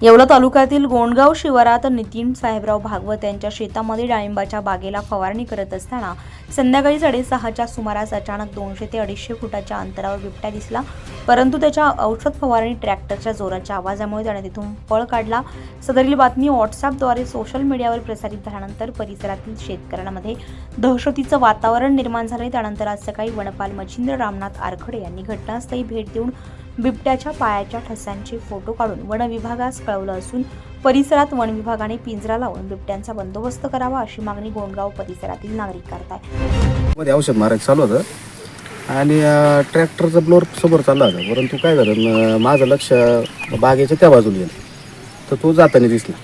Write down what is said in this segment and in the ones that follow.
येवला तालुक्यातील गोंडगाव शिवारात नितीन साहेबराव भागवत यांच्या शेतामध्ये डाळिंबाच्या बागेला फवारणी करत असताना संध्याकाळी साडेसहाच्या सुमारास अचानक दोनशे ते अडीचशे फुटाच्या अंतरावर बिबट्या दिसला. परंतु त्याच्या औषध फवारणी ट्रॅक्टरच्या जोराच्या आवाजामुळे त्याने तिथून पळ काढला. सदरील बातमी व्हॉट्सअपद्वारे सोशल मीडियावर प्रसारित झाल्यानंतर परिसरातील शेतकऱ्यांमध्ये दहशतीचं वातावरण निर्माण झाले त्यानंतर आज सकाळी वनपाल मच्छिंद्र रामनाथ आरखडे यांनी घटनास्थळी भेट देऊन बिबट्याच्या पायाच्या ठस्यांचे फोटो काढून वन विभागास कळवलं असून परिसरात वन विभागाने पिंजरा लावून बिबट्यांचा बंदोबस्त करावा अशी मागणी गोंडगाव परिसरातील नागरिक करतायमध्ये औषध मारायचं चालू होतं. आणि ट्रॅक्टरचा ट्रॅक्टरचं ब्लोअर समोर चालला होता. परंतु काय झालं माझं लक्ष बागेच्या त्या बाजूला गेलं. तर तो जाताना दिसला.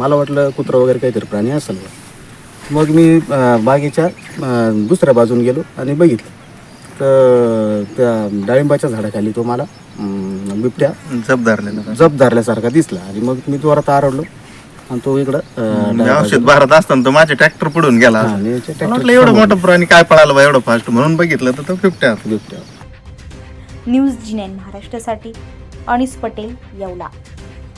मला वाटलं कुत्रा वगैरे काहीतरी प्राणी असेल. मग मी बागेच्या दुसऱ्या बाजून गेलो आणि बघितलं. तर त्या डाळिंबाच्या झाडाखाली तो मला अं, बिबट्या जप धरलेलं जप धरल्यासारखा दिसला. आणि मग मी जोरात आरडलो. आणि तो इकडं अं, मी डाव्या औषध भारत असताना तो माझे ट्रॅक्टर पुढून गेला हा, असेल. आणि याच्या मला tractor वाटलं एवढं मोठं प्राणी काय पळाला बा एवढं फास्ट म्हणून बघितलं तर तो बिबट्या होता. बिबट्या न्यूज जी नाईन महाराष्ट्रासाठी अनिस पटेल येवला.